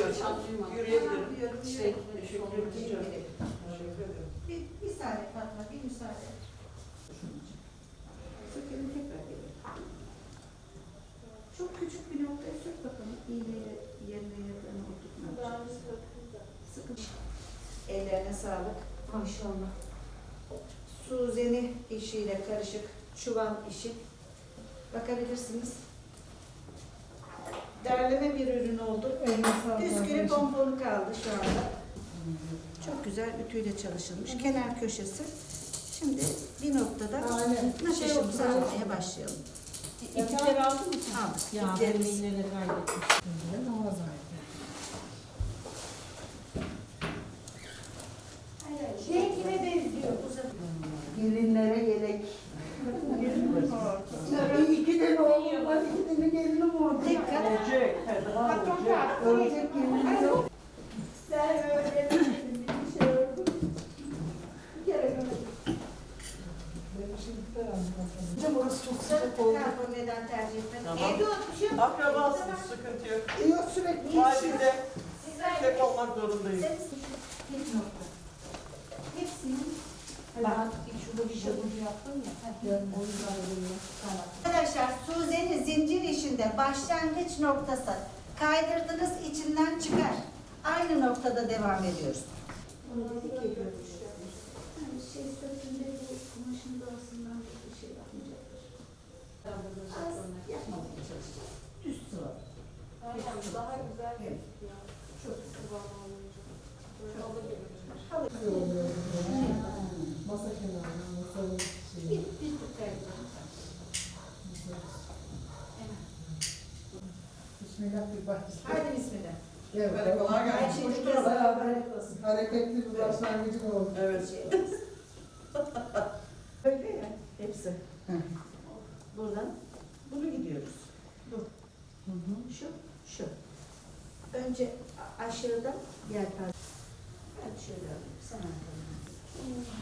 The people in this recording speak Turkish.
Duymuyorsan yürüyebilirim. Şey, teşekkür ederim. Bir, bir saniye Fatma, bir müsaade. Sökelim tekrar gelelim. Çok küçük bir noktaya sök bakalım. İğneyle yerine yerine oturtmak için. Sıkıntı. Ellerine sağlık. Maşallah. Suzeni işiyle karışık çuval işi. Bakabilirsiniz. Derleme bir ürün oldu. Püskülü pomponu kaldı şu anda. Çok güzel ütüyle çalışılmış. Kenar köşesi. Şimdi bir noktada Aynen. nakışımızı Şey, başlayalım. İplikleri aldın mı? Aldık. Ya İplerimiz. iğneleri kaybetmiş. Hocam orası çok sıcak oldu. Neden tercih etmedim? Tamam. Evde oturuşum. Akrabasınız, sıkıntı yok. Yok sürekli Halinde tek olmak zorundayız. Hepsinin Bak, şurada bir şey yaptın. Arkadaşlar Suze'nin zincir işinde başlangıç noktası. Kaydırdınız içinden çıkar. Aynı noktada devam ediyoruz. Yani şey söküğünde bu kumaşın doğasından bir şey yapmamaya çalışacağız. Düz daha güzel gözüküyor. Tık kaydıralım. Bismillah. Evet. Böyle kolay gelsin. Hoş geldin. böyle olsun. Hareketli bir başlangıcım oldu. Evet. Öyle ya hepsi. Buradan bunu gidiyoruz. Bu. Şu, şu. Önce a- aşağıdan yelpaze. Ben şöyle alayım. Sen arkadan.